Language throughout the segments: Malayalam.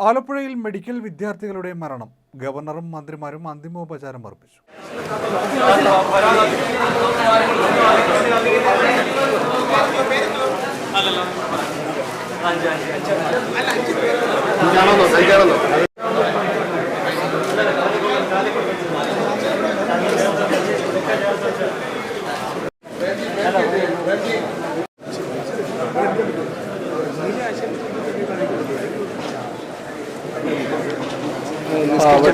ആലപ്പുഴയിൽ മെഡിക്കൽ വിദ്യാർത്ഥികളുടെ മരണം. ഗവർണറും മന്ത്രിമാരും അന്തിമോപചാരം അർപ്പിച്ചു. അഞ്ചാണോ കഴിക്കാണെന്നോ അവിടെ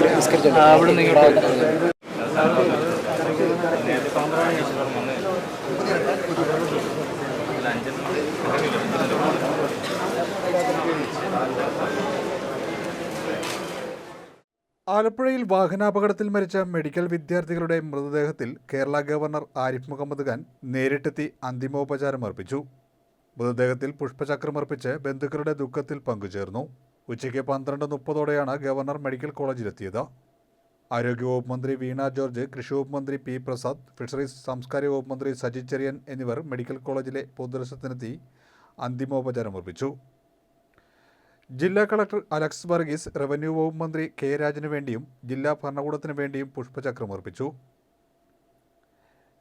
ആലപ്പുഴയിൽ വാഹനാപകടത്തിൽ മരിച്ച മെഡിക്കൽ വിദ്യാർത്ഥികളുടെ മൃതദേഹത്തിൽ കേരള ഗവർണർ ആരിഫ് മുഹമ്മദ് ഖാൻ നേരിട്ടെത്തി അന്തിമോപചാരം അർപ്പിച്ചു. മൃതദേഹത്തിൽ പുഷ്പചക്രമർപ്പിച്ച് ബന്ധുക്കളുടെ ദുഃഖത്തിൽ പങ്കുചേർന്നു. ഉച്ചയ്ക്ക് പന്ത്രണ്ട് മുപ്പതോടെയാണ് ഗവർണർ മെഡിക്കൽ കോളേജിലെത്തിയത്. ആരോഗ്യവകുപ്പ് മന്ത്രി വീണ ജോർജ് കൃഷി വകുപ്പ് മന്ത്രി പി പ്രസാദ് ഫിഷറീസ് സാംസ്കാരിക വകുപ്പ് മന്ത്രി സജി ചെറിയൻ എന്നിവർ മെഡിക്കൽ കോളേജിലെ പൊതുദർശനത്തിനെത്തി അന്തിമോപചാരം അർപ്പിച്ചു. ജില്ലാ കളക്ടർ അലക്സ് വർഗീസ് റവന്യൂ വകുപ്പ് മന്ത്രി കെ രാജന് വേണ്ടിയും ജില്ലാ ഭരണകൂടത്തിന് വേണ്ടിയും പുഷ്പചക്രം അർപ്പിച്ചു.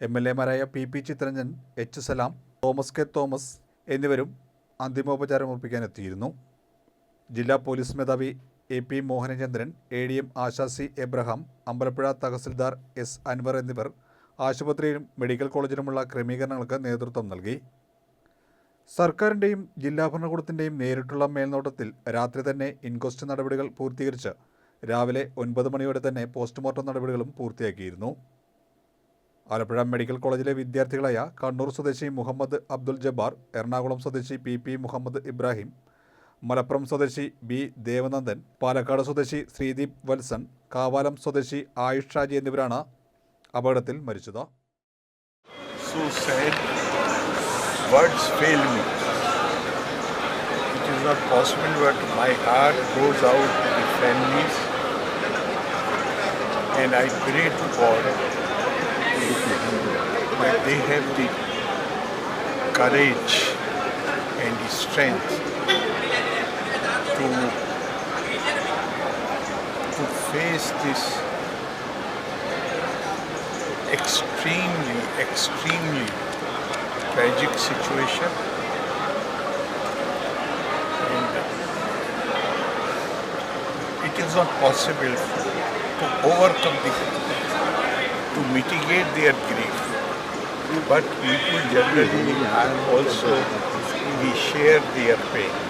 M L എമാരായ P P Chitharanjan H Salam Thomas K Thomas എന്നിവരും അന്തിമോപചാരം അർപ്പിക്കാനെത്തിയിരുന്നു. ജില്ലാ പോലീസ് മേധാവി A P Mohanachandran A D M ആശാസി Abraham Ambalappuzha tahsildar S Anwar എന്നിവർ ആശുപത്രിയിലും മെഡിക്കൽ കോളേജിലുമുള്ള ക്രമീകരണങ്ങൾക്ക് നേതൃത്വം നൽകി. സർക്കാരിന്റെയും ജില്ലാ ഭരണകൂടത്തിന്റെയും നേരിട്ടുള്ള മേൽനോട്ടത്തിൽ രാത്രി തന്നെ ഇൻക്വസ്റ്റ് നടപടികൾ പൂർത്തീകരിച്ച് രാവിലെ ഒൻപത് മണിയോടെ തന്നെ പോസ്റ്റ്മോർട്ടം നടപടികളും പൂർത്തിയാക്കിയിരുന്നു. ആലപ്പുഴ മെഡിക്കൽ കോളേജിലെ വിദ്യാർത്ഥികളായ കണ്ണൂർ സ്വദേശി മുഹമ്മദ് അബ്ദുൽ ജബ്ബാർ എറണാകുളം സ്വദേശി പി പി മുഹമ്മദ് ഇബ്രാഹിം മലപ്പുറം സ്വദേശി ബി ദേവനന്ദൻ പാലക്കാട് സ്വദേശി ശ്രീദീപ് വത്സൺ കാവാലം സ്വദേശി ആയുഷ് ഷാജി എന്നിവരാണ് അപകടത്തിൽ മരിച്ചത്. And I pray to God that they have the courage and the strength to uh, to face this extremely, extremely tragic situation. It is not possible to overcome the, to mitigate their grief. But people generally are also, we share their pain.